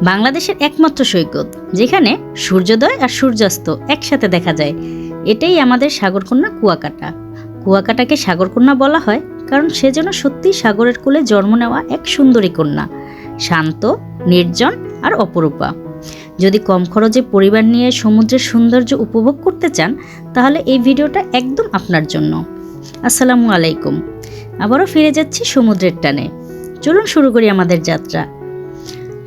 বাংলাদেশের একমাত্র সৈকত, যেখানে সূর্যোদয় আর সূর্যাস্ত একসাথে দেখা যায়। এটাই আমাদের সাগরকন্যা কুয়াকাটা। কুয়াকাটাকে সাগরকন্যা বলা হয়, কারণ সে যেন সত্যিই সাগরের কোলে জন্ম নেওয়া এক সুন্দরী কন্যা। শান্ত, নির্জন আর অপরূপা। যদি কম খরচে পরিবার নিয়ে সমুদ্রের সৌন্দর্য উপভোগ করতে চান, তাহলে এই ভিডিওটা একদম আপনার জন্য। আসসালামু আলাইকুম। আবারও ফিরে যাচ্ছি সমুদ্রের টানে। চলুন শুরু করি আমাদের যাত্রা।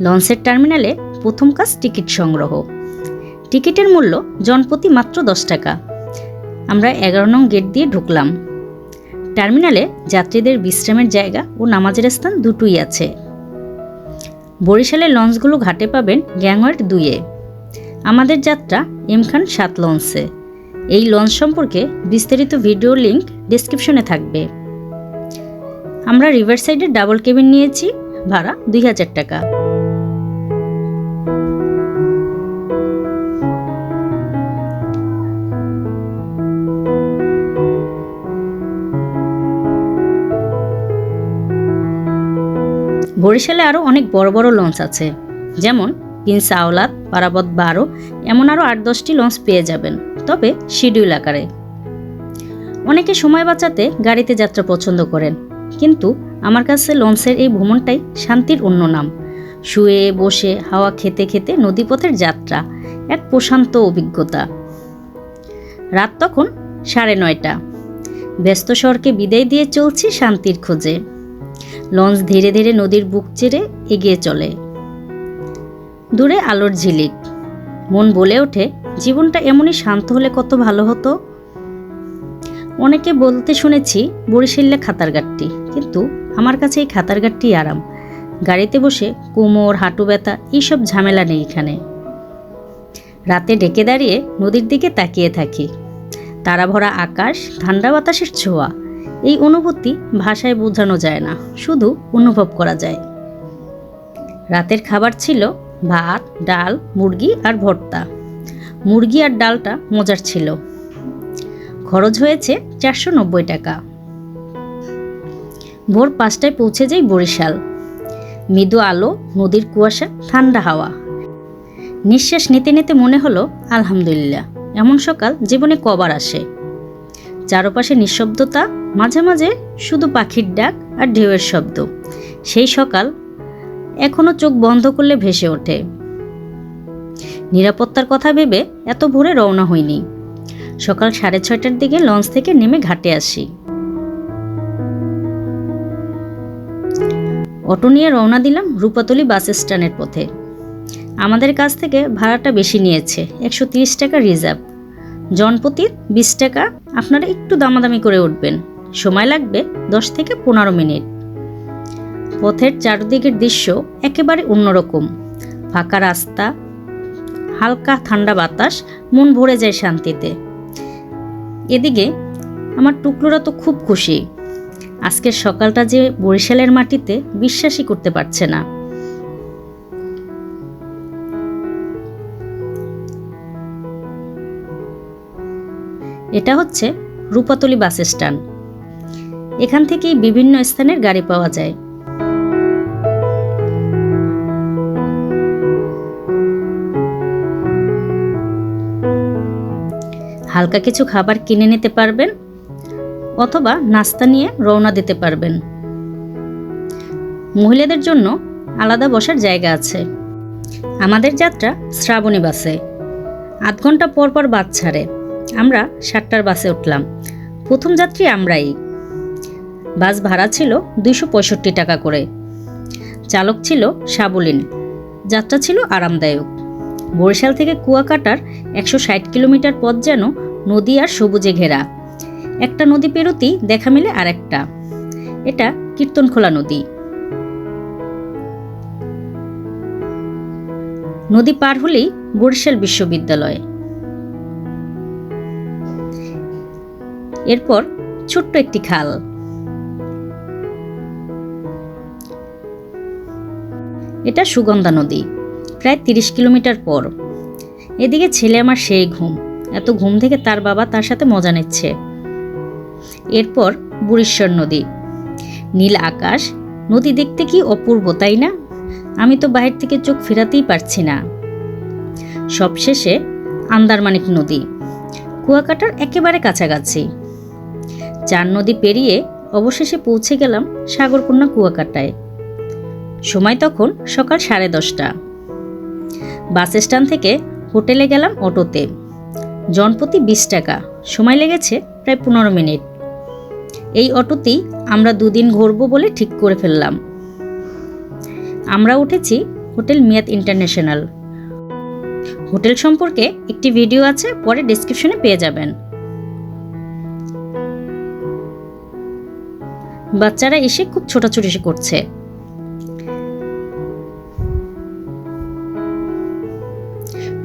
লঞ্চের টার্মিনালে প্রথম কাজ টিকিট সংগ্রহ। টিকিটের মূল্য জনপ্রতি মাত্র দশ টাকা। আমরা এগারো নং গেট দিয়ে ঢুকলাম। টার্মিনালে যাত্রীদের বিশ্রামের জায়গা ও নামাজের স্থান দুটোই আছে। বরিশালের লঞ্চগুলো ঘাটে পাবেন গ্যাংওয়ার্ড দুইয়ে। আমাদের যাত্রা এম খান সাত লঞ্চে। এই লঞ্চ সম্পর্কে বিস্তারিত ভিডিও লিংক ডিসক্রিপশনে থাকবে। আমরা রিভার সাইডে ডাবল কেবিন নিয়েছি, ভাড়া দুই হাজার টাকা। বরিশালে আরও অনেক বড় বড় লঞ্চ আছে। যেমন প্রিন্স আওলাদ পারাবত বারো এমন আরও আট দশটি লঞ্চ পেয়ে যাবেন, তবে শিডিউল আকারে। অনেকে সময় বাঁচাতে গাড়িতে যাত্রা পছন্দ করেন, কিন্তু আমার কাছে লঞ্চের এই ভ্রমণটাই শান্তির অন্য নাম। শুয়ে, বসে, হাওয়া খেতে খেতে নদীপথের যাত্রা, এক প্রশান্ত অভিজ্ঞতা। রাত তখন সাড়ে নয়টা। ব্যস্ত শহরকে বিদায় দিয়ে চলছি শান্তির খোঁজে। লঞ্চ ধীরে ধীরে নদীর বুক চেড়ে এগিয়ে চলে। দূরে আলোর ঝিলিক। মন বলে ওঠে, জীবনটা এমনই শান্ত হলে কত ভালো হতো। অনেকে বলতে শুনেছি বরিশাল্লা খাতারঘাটটি কিন্তু আমার কাছে এই খাতার খাতারঘাটটি আরাম। গাড়িতে বসে কোমর, হাঁটু ব্যথা, এইসব ঝামেলা নেই এখানে। রাতে ডেকে দাঁড়িয়ে নদীর দিকে তাকিয়ে থাকি। তারা ভরা আকাশ, ঠান্ডা বাতাসের ছোঁয়া। এই অনুভূতি ভাষায় বোঝানো যায় না, শুধু অনুভব করা যায়। রাতের খাবার ছিল ভাত, ডাল, মুরগি আর ভর্তা। মুরগি আর ডালটা মজার ছিল। খরচ হয়েছে চারশো নব্বই টাকা। ভোর পাঁচটায় পৌঁছে যাই বরিশাল। মৃদু আলো, নদীর কুয়াশা, ঠান্ডা হাওয়া। নিঃশ্বাস নিতে নিতে মনে হলো, আলহামদুলিল্লাহ, এমন সকাল জীবনে কবার আসে। চারপাশে নিঃশব্দতা, মাঝে মাঝে শুধু পাখির ডাক আর ঢেউয়ের শব্দ। সেই সকাল এখনও চোখ বন্ধ করলে ভেসে ওঠে। নিরাপত্তার কথা ভেবে এত ভোরে রওনা হয়নি সকাল সাড়ে ছয়টার দিকে লঞ্চ থেকে নেমে ঘাটে আসি। অটো নিয়ে রওনা দিলাম রূপাতলি বাস স্ট্যান্ডের পথে। আমাদের কাছ থেকে ভাড়াটা বেশি নিয়েছে, একশো টাকা রিজার্ভ। জনপ্রতি বিশ টাকা আপনারা একটু দামাদামি করে উঠবেন। সময় লাগবে দশ থেকে পনেরো মিনিট। পথের চারদিকের দৃশ্য একেবারে অন্যরকম। ফাঁকা রাস্তা, হালকা ঠান্ডা বাতাস, মন ভরে যায় শান্তিতে। এদিকে আমার টুকরোরা তো খুব খুশি। আজকের সকালটা যে বরিশালের মাটিতে বিশ্বাসই করতে পারছে না। এটা হচ্ছে রূপাতলি বাস স্ট্যান্ড। এখান থেকেই বিভিন্ন স্থানের গাড়ি পাওয়া যায়। হালকা কিছু খাবার কিনে নিতে পারবেন অথবা নাস্তা নিয়ে রওনা দিতে পারবেন। মহিলাদের জন্য আলাদা বসার জায়গা আছে। আমাদের যাত্রা শ্রাবণী বাসে। আধ ঘণ্টা পর পর বাস ছাড়ে। আমরা সাতটার বাসে উঠলাম। প্রথম যাত্রী আমরাই। বাস ভাড়া ছিল দুইশো পঁয়ষট্টি টাকা করে। চালক ছিল সাবলীন যাত্রা ছিল আরামদায়ক। বরিশাল থেকে কুয়াকাটার একশো ষাট কিলোমিটার পথ যেন নদী আর সবুজে ঘেরা। একটা নদী পেরোতেই দেখা মিলে আর একটা এটা কীর্তনখোলা নদী। নদী পার হলেই বরিশাল বিশ্ববিদ্যালয়। এরপর ছোট্ট একটি খাল। এটা সুগন্ধা নদী, প্রায় তিরিশ কিলোমিটার পর। এদিকে ছেলে আমার সেই ঘুম, এত ঘুম থেকে তার বাবা তার সাথে মজা নিচ্ছে। এরপর বুড়িশ্বর নদী, নীল আকাশ, নদী দেখতে কি অপূর্ব, তাই না? আমি তো বাহির থেকে চোখ ফেরাতেই পারছি না। সবশেষে আন্দারমানিক নদী, কুয়াকাটার একেবারে কাছাকাছি। চার নদী পেরিয়ে অবশেষে পৌঁছে গেলাম সাগরকন্যা কুয়াকাটায়। সময় তখন সকাল সাড়ে দশটা। বাস স্ট্যান্ড থেকে হোটেলে গেলাম অটোতে। জনপ্রতি বিশ টাকা, সময় লেগেছে প্রায় পনেরো মিনিট। এই অটোতেই আমরা দুদিন ঘুরবো বলে ঠিক করে ফেললাম। আমরা উঠেছি হোটেল মিয়াদ ইন্টারন্যাশনাল। হোটেল সম্পর্কে একটি ভিডিও আছে, পরে ডেসক্রিপশনে পেয়ে যাবেন। বাচ্চারা এসে খুব ছোটাছুটি করছে।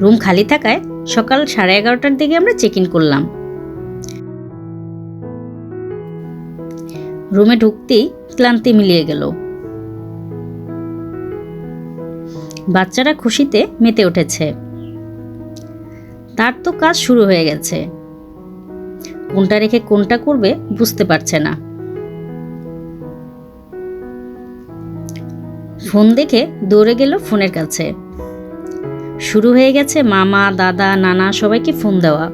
রুম খালি থাকায় সকাল সাড়ে এগারোটার দিকে আমরা চেক ইন করলাম। রুমে ঢুকতেই ক্লান্তি মিলিয়ে গেল। বাচ্চারা খুশিতে মেতে উঠেছে। তার তো কাজ শুরু হয়ে গেছে। কোনটা রেখে কোনটা করবে বুঝতে পারছে না। ফোন দেখে দৌড়ে গেল ফোনের কাছে। শুরু হয়ে গেছে মামা, দাদা, নানা সবাইকে ফোন দেওয়া।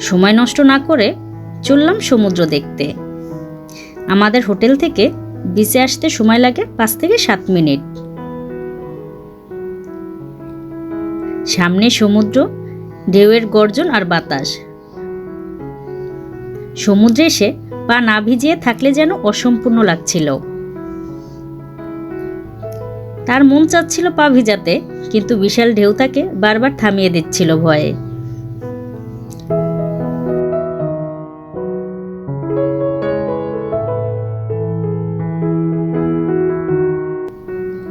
সময় নষ্ট না করে চললাম সমুদ্র দেখতে। আমাদের হোটেল থেকে বিচে আসতে সময় লাগে পাঁচ থেকে সাত মিনিট। সামনে সমুদ্র, ঢেউয়ের গর্জন আর বাতাস। সমুদ্রে এসে পা না ভিজিয়ে থাকলে যেন অসম্পূর্ণ লাগছিল। তার মন চাচ্ছিল পা ভিজাতে, কিন্তু বিশাল ঢেউ তাকে বারবার থামিয়ে দিচ্ছিল ভয়ে।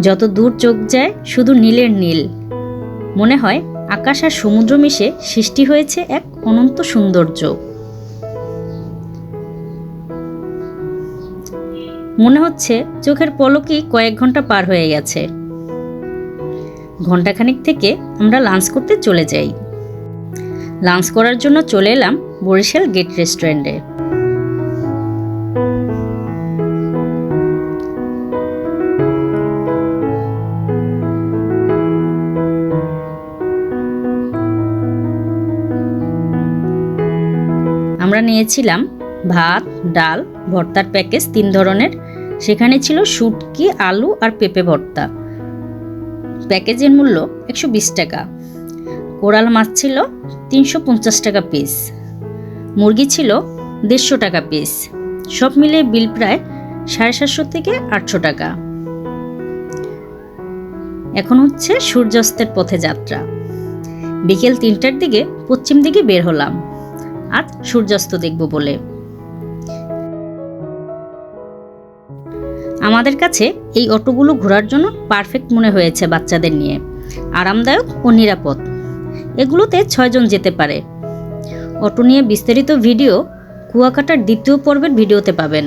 যত দূর চোখ যায়, শুধু নীলের নীল। মনে হয় আকাশ আর সমুদ্র মিশে সৃষ্টি হয়েছে এক অনন্ত সৌন্দর্য। মনে হচ্ছে চোখের পলকই কয়েক ঘণ্টা পার হয়ে গেছে। ঘন্টাখানিক থেকে আমরা লাঞ্চ করতে চলে যাই। লাঞ্চ করার জন্য চলে এলাম বরিশাল গেট রেস্টুরেন্টে। আমরা নিয়েছিলাম ভাত, ডাল, ভর্তার প্যাকেজ তিন ধরনের। সেখানে ছিল শুটকি, আলু আর পেঁপে ভর্তা। প্যাকেজের মূল্য একশো বিশ টাকা। কোরাল মাছ ছিল তিনশো পঞ্চাশ টাকা পিস মুরগি ছিল দেড়শো টাকা পিস সব মিলে বিল প্রায় সাড়ে সাতশো থেকে আটশো টাকা। এখন হচ্ছে সূর্যাস্তের পথে যাত্রা। বিকেল তিনটার দিকে পশ্চিম দিকে বের হলাম। আজ সূর্যাস্ত দেখব বলে। আমাদের কাছে এই অটোগুলো ঘোরার জন্য পারফেক্ট মনে হয়েছে বাচ্চাদের নিয়ে। আরামদায়ক ও নিরাপদ। এগুলোতে ছয়জন যেতে পারে। অটো নিয়ে বিস্তারিত ভিডিও কুয়াকাটার দ্বিতীয় পর্বের ভিডিওতে পাবেন।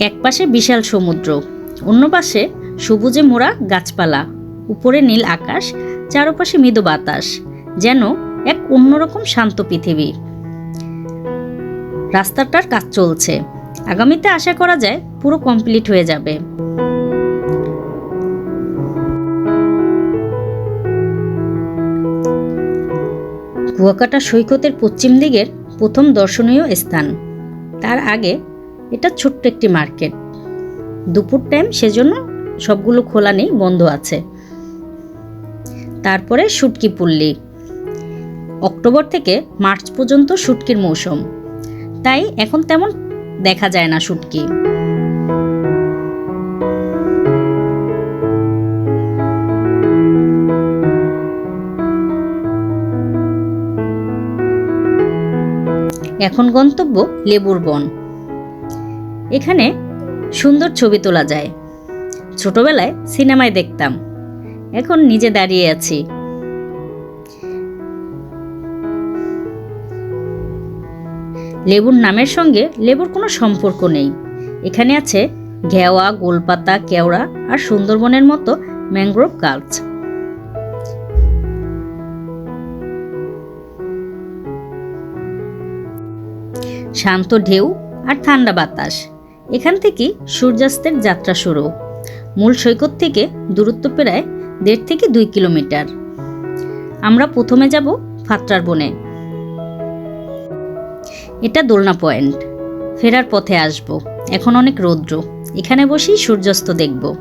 এক পাশে বিশাল সমুদ্র, অন্য পাশে সবুজে মোড়া গাছপালা, উপরে নীল আকাশ, চারপাশে মৃদু বাতাস, যেন এক অন্যরকম শান্ত পৃথিবী। রাস্তাটার কাজ চলছে। আগামীতে আশা করা যায় পুরো কমপ্লিট হয়ে যাবে। কুয়াকাটা সৈকতের পশ্চিম দিকের প্রথম দর্শনীয় স্থান। তার আগে এটা ছোট্ট একটি মার্কেট। দুপুর টাইম সেজন্য সবগুলো খোলা নেই, বন্ধ আছে। তারপরে শুটকি পুল্লি। অক্টোবর থেকে মার্চ পর্যন্ত শুটকির মৌসুম। তাই এখন তেমন দেখা যায় না শুটকি এখন গন্তব্য লেবুর বন। এখানে সুন্দর ছবি তোলা যায়। ছোটবেলায় সিনেমায় দেখতাম। এখন নিজে দাঁড়িয়ে আছি। লেবুর নামের সঙ্গে লেবুর কোনো সম্পর্ক নেই। এখানে আছে ঘেওয়া, গোলপাতা, কেওড়া আর সুন্দরবনের মতো ম্যানগ্রোভ গাছ। শান্ত ঢেউ আর ঠান্ডা বাতাস। এখান থেকেই সূর্যাস্তের যাত্রা শুরু। মূল সৈকত থেকে দূরত্ব প্রায় দেড় থেকে দুই কিলোমিটার। আমরা প্রথমে যাব ফাত্রার বনে। এটা দোলনা পয়েন্ট। ফেরার পথে আসব। এখন অনেক রৌদ্র। এখানে বসেই সূর্যাস্ত দেখব।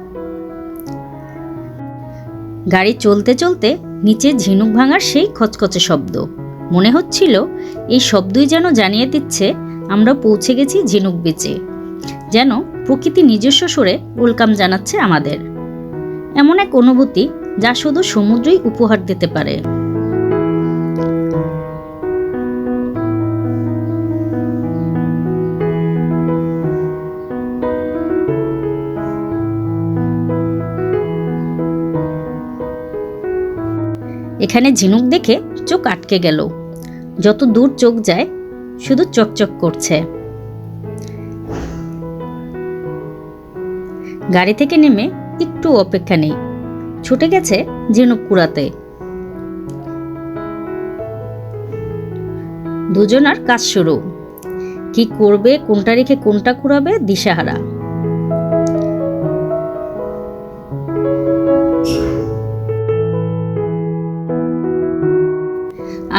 গাড়ি চলতে চলতে নিচে ঝিনুক ভাঙার সেই খচখচে শব্দ। মনে হচ্ছিল, এই শব্দই যেন জানিয়ে দিচ্ছে, আমরা পৌঁছে গেছি ঝিনুক বিচে। যেন প্রকৃতি নিজস্ব সুরে ওয়েলকাম জানাচ্ছে আমাদের। এমন এক অনুভূতি যা শুধু সমুদ্রই উপহার দিতে পারে। এখানে ঝিনুক দেখে চোখ আটকে গেল। যত দূর চোখ যায়, শুধু চকচক করছে। গাড়ি থেকে নেমে একটু অপেক্ষা নেই। ছুটে গেছে ঝিনুক কুড়াতে। দুজনার কাজ শুরু। কি করবে, কোনটা রেখে কোনটা কুড়াবে, দিশাহারা।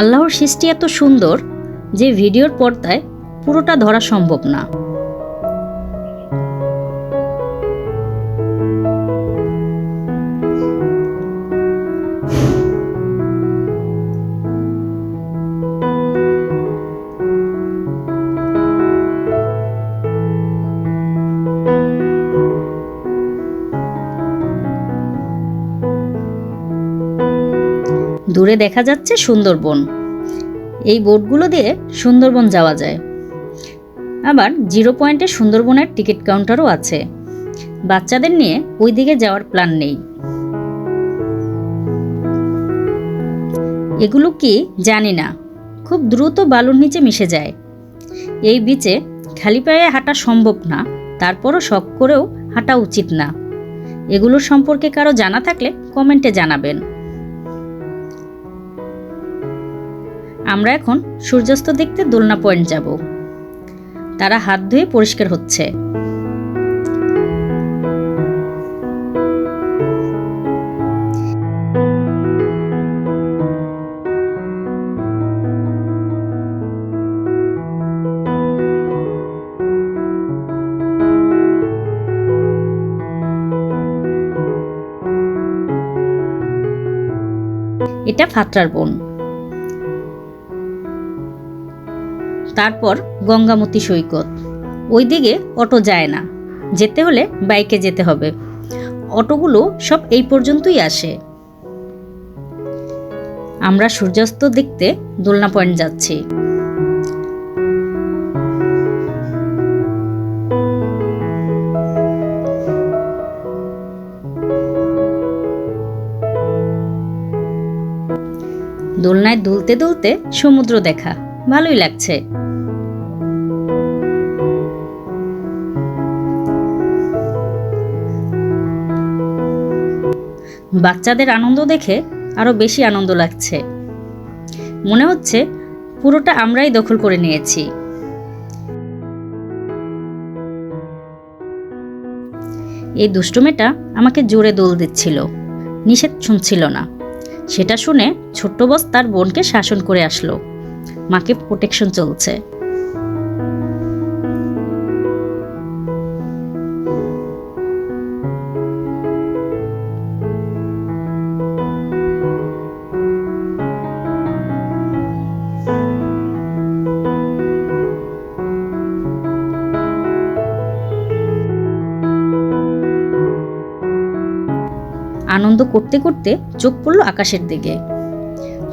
আল্লাহর সৃষ্টি এত সুন্দর যে ভিডিওর পর্দায় পুরোটা ধরা সম্ভব না। দূরে দেখা যাচ্ছে সুন্দরবন। এই বোটগুলো দিয়ে সুন্দরবন যাওয়া যায়। আবার জিরো পয়েন্টে সুন্দরবনের টিকিট কাউন্টারও আছে। বাচ্চাদের নিয়ে ওই দিকে যাওয়ার প্ল্যান নেই। এগুলো কি জানি না। খুব দ্রুত বালুর নিচে মিশে যায়। এই বিচে খালি পায়ে হাঁটা সম্ভব না, তারপরও শখ করেও হাঁটা উচিত না। এগুলোর সম্পর্কে কারও জানা থাকলে কমেন্টে জানাবেন। আমরা এখন সূর্যাস্ত দেখতে দোলনা পয়েন্ট যাব। তারা হাত ধুয়ে পরিষ্কার হচ্ছে। এটা ফাত্রার বন। তারপর গঙ্গামতি সৈকত। ওই দিকে অটো যায় না। যেতে হলে বাইকে যেতে হবে। অটোগুলো সব এই পর্যন্তই আসে। আমরা সূর্যাস্ত দেখতে দোলনা পয়েন্ট যাচ্ছি। দোলনায় দুলতে দুলতে সমুদ্র দেখা। ভালোই লাগছে। বাচ্চাদের আনন্দ দেখে আরও বেশি আনন্দ লাগছে। মনে হচ্ছে পুরোটা আমরাই দখল করে নিয়েছি। এই দুষ্টুমেটা আমাকে জোরে দোল দিচ্ছিল, নিষেধ শুনছিল না। সেটা শুনে ছোট্ট বস তার বোনকে শাসন করে আসলো। মাকে প্রোটেকশন চলছে। আনন্দ করতে করতে চোখ পড়ল আকাশের দিকে।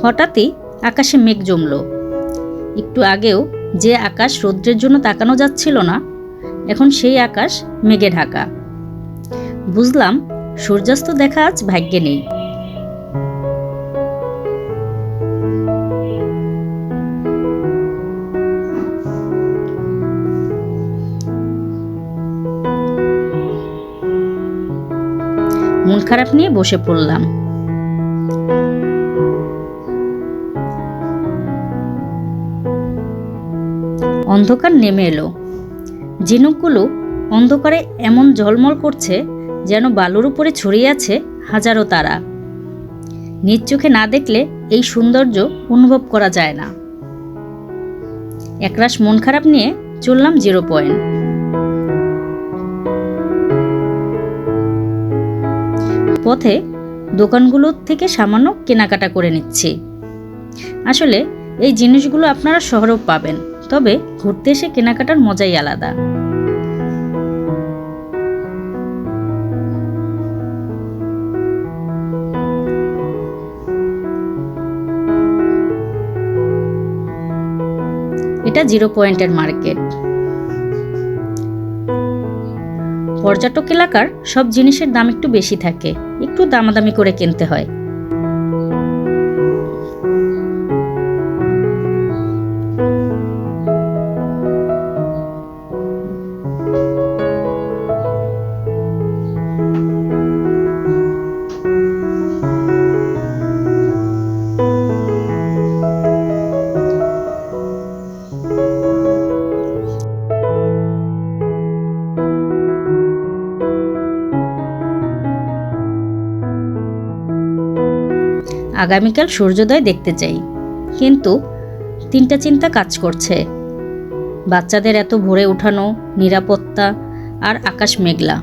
হঠাৎই আকাশে মেঘ জমল। একটু আগেও যে আকাশ রৌদ্রের জন্য তাকানো যাচ্ছিল না, এখন সেই আকাশ মেঘে ঢাকা। বুঝলাম, সূর্যাস্ত দেখা আজ ভাগ্যে নেই। খারাপ নিয়ে বসে পড়লাম। অন্ধকার নেমে এলো। ঝিনুকগুলো অন্ধকারে এমন ঝলমল করছে যেন বালুর উপরে ছড়িয়ে আছে হাজারো তারা। নিজ চোখে না দেখলে এই সৌন্দর্য অনুভব করা যায় না। একরাশ মন খারাপ নিয়ে চললাম জিরো পয়েন্ট। পথে দোকানগুলোর থেকে সামান্য কেনাকাটা করে নিচ্ছি। আসলে এই জিনিসগুলো আপনারা শহরেও পাবেন, তবে ঘুরতে এসে কেনাকাটার মজাই আলাদা। এটা জিরো পয়েন্টের মার্কেট। পর্যটক এলাকার সব জিনিসের দাম একটু বেশি থাকে। একটু দামাদামি করে কিনতে হয়। আগামীকাল সূর্যোদয় দেখতে চাই। কিন্তু তিনটা চিন্তা কাজ করছে। বাচ্চাদের এত ভোরে উঠানো, নিরাপত্তা আর আকাশ মেঘলা।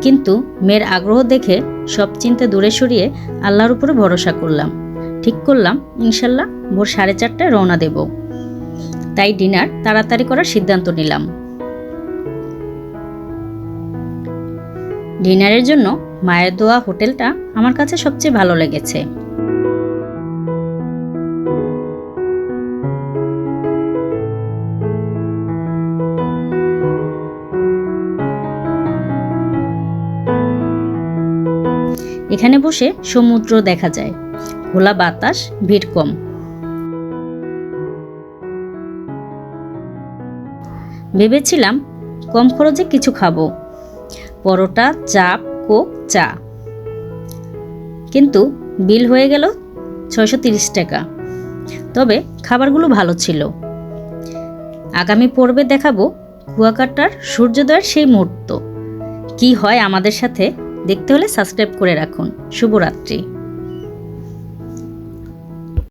কিন্তু মেয়ের আগ্রহ দেখে সব চিন্তা দূরে সরিয়ে আল্লাহর উপরে ভরসা করলাম। ঠিক করলাম, ইনশাল্লাহ ভোর সাড়ে চারটায় রওনা দেব। তাই ডিনার তাড়াতাড়ি করার সিদ্ধান্ত নিলাম। ডিনারের জন্য মায়ের দোয়া হোটেলটা আমার কাছে সবচেয়ে ভালো লেগেছে। এখানে বসে সমুদ্র দেখা যায়। খোলা বাতাস, ভিড় কম। ভেবেছিলাম কম খরচে কিছু খাব। পরোটা, চাপ, কোক, চা। কিন্তু বিল হয়ে গেল ছয়শো তিরিশ টাকা। তবে খাবারগুলো ভালো ছিল। আগামী পর্বে দেখাবো কুয়াকাটার সূর্যোদয়ের সেই মুহূর্ত। কি হয় আমাদের সাথে দেখতে হলে সাবস্ক্রাইব করে রাখুন। শুভরাত্রি।